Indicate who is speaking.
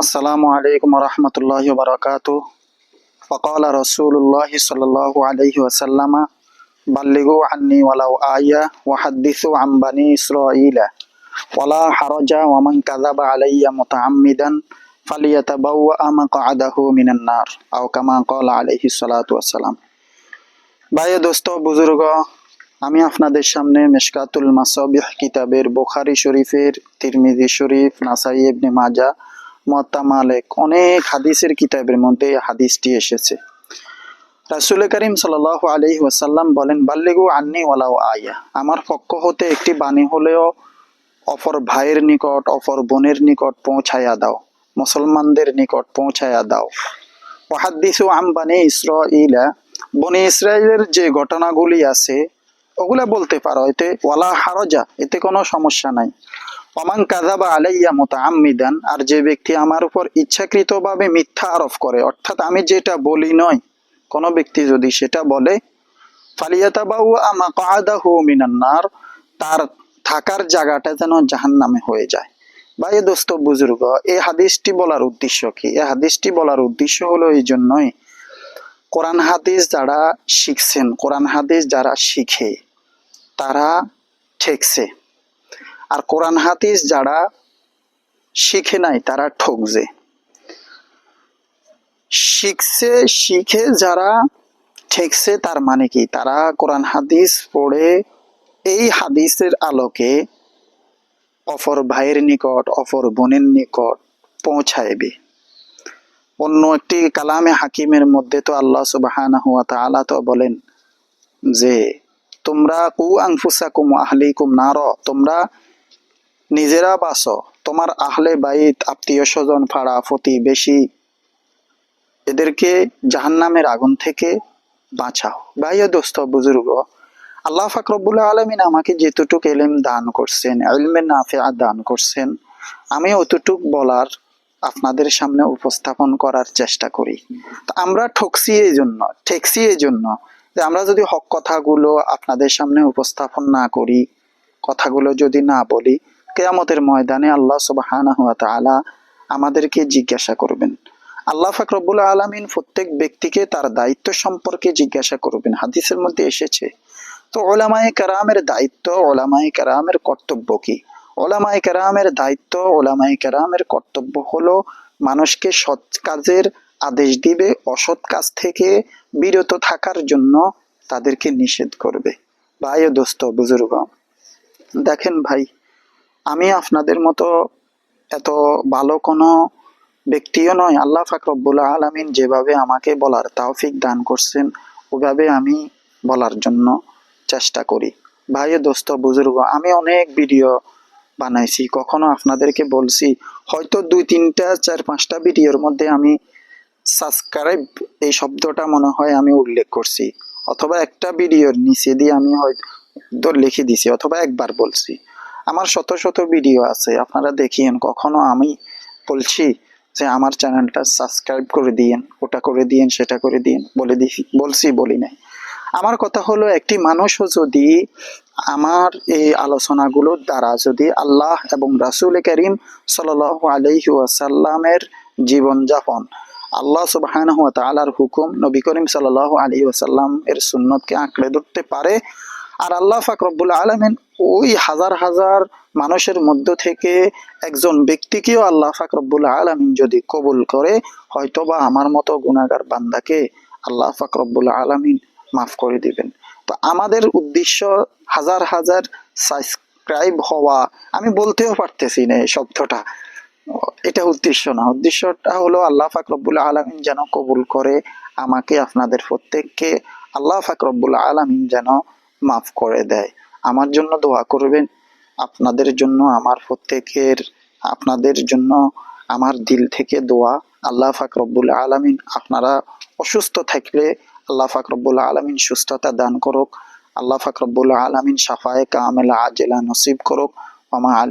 Speaker 1: السلام عليكم ورحمة الله وبركاته فقال رسول الله صلى الله عليه وسلم بلغوا عني ولو آية وحدثوا عن بني إسرائيل ولا حرج ومن كذب علي متعمدا فليتبوأ مقعده من النار أو كما قال عليه الصلاة والسلام ভাই দোস্ত বুজুর্গ আমি আপনাদের সামনে মেশকাতুল মাসাবিহ কিতাবের বুখারি শরীফের তিরমিজি শরীফ নাসাই ইবনে মাজা মত্তা মালেক, অনেক হাদিসের কিতাবের মধ্যে হাদিসটি এসেছে। রাসুল করিম সাল আলি ওয়াসাল্লাম বলেন, বাল্লিগু আন্নি ওয়ালাও আয়া। আমার পক্ষ হতে একটি বাণী হলেও, অপর ভাইয়ের নিকট, অপর বোনের নিকট পৌঁছায়া দাও। মুসলমানদের নিকট পৌঁছায়া দাও। ওয়াহাদ্দিসু আম বানি ইসরাইলা বনি ইসরায়েলের যে ঘটনাগুলি আছে, ওগুলা বলতে পারো, এতে ওয়ালা হারজা, এতে কোনো সমস্যা নাই। অমান কাজাবা আলাইয়া মোতাআম্মিদান, আর যে ব্যক্তি আমার উপর ইচ্ছাকৃতভাবে মিথ্যা আরোপ করে, অর্থাৎ আমি যেটা বলি নয়, কোনো ব্যক্তি যদি সেটা বলে, ফালিয়াতাবাউ আমা কাদাহু মিনান্নার তার থাকার জায়গাটা যেন জাহান্নামে হয়ে যায়। ভাই দোস্ত, বুজুর্গ এই হাদিসটি বলার উদ্দেশ্য কি? এই হাদিসটি বলার উদ্দেশ্য হলো এই জন্যই, কোরআন হাদিস যারা শিখছেন, কোরআন হাদিস যারা শিখে, তারা ঠেকছে। আর কোরআন হাদিস যারা শিখে নাই, তারা ঠকছে। শিখছে, শিখে যারা ঠেকছে, তার মানে কি? তারা কোরআন হাদিস পড়ে এই হাদিসের আলোকে অপর ভাইয়ের নিকট, অপর বোনের নিকট পৌঁছাইবে। অন্য একটি কালামে হাকিমের মধ্যে তো আল্লাহ সুবাহানা হুয়া তাআলা তো বলেন যে, তোমরা কু আংফুসাকুম আহলিকুম নার, তোমরা নিজেরা বাসো তোমার আহলে বাইত আত্মীয় স্বজন ফাড়া বেশি। এদেরকে জাহান্নামের আগুন থেকে বাঁচাও। ভাইয়া দোস্ত, বুজুর্গ, আল্লাহ ফাকরবুল্লাহ আলমিন আমাকে যেতটুক এলেম দান করছেন এলমের নাফেয়া দান করছেন, আমি অতটুক বলার আপনাদের সামনে উপস্থাপন করার চেষ্টা করি। তো আমরা ঠকছি এই জন্য ঠেকছি এই জন্য যে আমরা যদি হক কথাগুলো আপনাদের সামনে উপস্থাপন না করি, কথাগুলো যদি না বলি কেয়ামতের ময়দানে আল্লাহ তালা আমাদেরকে জিজ্ঞাসা করবেন। আল্লাহ ফাকরবুল আলমিন প্রত্যেক ব্যক্তিকে তার দায়িত্ব সম্পর্কে জিজ্ঞাসা করবেন। হাদিসের মধ্যে এসেছে, তো ওলামাই কারামের দায়িত্ব ওলামাই কারামের কর্তব্য কি? ওলামাই কারামের দায়িত্ব ওলামাই কারামের কর্তব্য হলো মানুষকে সৎ কাজের আদেশ দিবে, অসৎ কাজ থেকে বিরত থাকার জন্য তাদেরকে নিষেধ করবে। ভাই ও দোস্ত বুজুর্গ দেখেন ভাই আমি আপনাদের মতো এত ভালো কোনো ব্যক্তিও নয় আল্লাহ ফাকরবুল্লাহ আলমিন যেভাবে আমাকে বলার তাওফিক দান করছেন, ওভাবে আমি বলার জন্য চেষ্টা করি। ভাই দোস্ত, বুজুর্গ, আমি অনেক ভিডিও বানাইছি, কখনো আপনাদেরকে বলছি, হয়তো দুই তিনটা, চার পাঁচটা ভিডিওর মধ্যে আমি সাবস্ক্রাইব এই শব্দটা মনে হয় আমি উল্লেখ করছি, অথবা একটা ভিডিওর নিচে দিয়ে আমি হয়তো লিখে দিছি, অথবা একবার বলছি। আমার শত শত ভিডিও আছে, আপনারা দেখিয়েন। কখনো আমি বলছি যে আমার চ্যানেলটা সাবস্ক্রাইব করে দিয়েন, ওটা করে দিয়েন, সেটা করে দিয়েন, বলে দিছি বলছি, বলি নাই। আমার কথা হলো, একটি মানুষও যদি আমার এই আলোচনাগুলোর দ্বারা যদি আল্লাহ এবং রাসুল করিম সাল আলহি ওয়াসাল্লামের জীবনযাপন, আল্লাহ সুবাহান হুকুম নবী করিম সাল আলী ওয়াসাল্লাম এর সুন্নতকে আঁকড়ে ধরতে পারে আর আল্লাহ ফাকরবুল আলমিন ওই হাজার হাজার মানুষের মধ্য থেকে একজন ব্যক্তিকেও আল্লাহ ফাকরবুল আলমিন যদি কবুল করে, হয়তোবা আমার মতো গুণাগার বান্দাকে আল্লাহ ফাকরবুল আলমিন মাফ করে দিবেন। তো আমাদের উদ্দেশ্য হাজার হাজার সাবস্ক্রাইব হওয়া, আমি বলতেও পারতেছি না এই শব্দটা। এটা উদ্দেশ্য না। উদ্দেশ্যটা হলো আল্লাহ ফাকরবুল আলমিন যেন কবুল করে, আমাকে আপনাদের প্রত্যেককে আল্লাহ ফাকরবুল আলমিন যেন মাফ করে দেয়। আমার জন্য দোয়া করবেন। আপনাদের জন্য, আমার প্রত্যেকের, আপনাদের জন্য আমার দিল থেকে দোয়া। আল্লাহ ফাকরবুল আলমিন আপনারা অসুস্থ থাকলে আল্লাহ ফাকরবুল আলমিন সুস্থতা দান করুক। আল্লাহ ফাকরবুল আলমিন সাফায় কামেলা আজেলা নসিব করুক। আমা আলে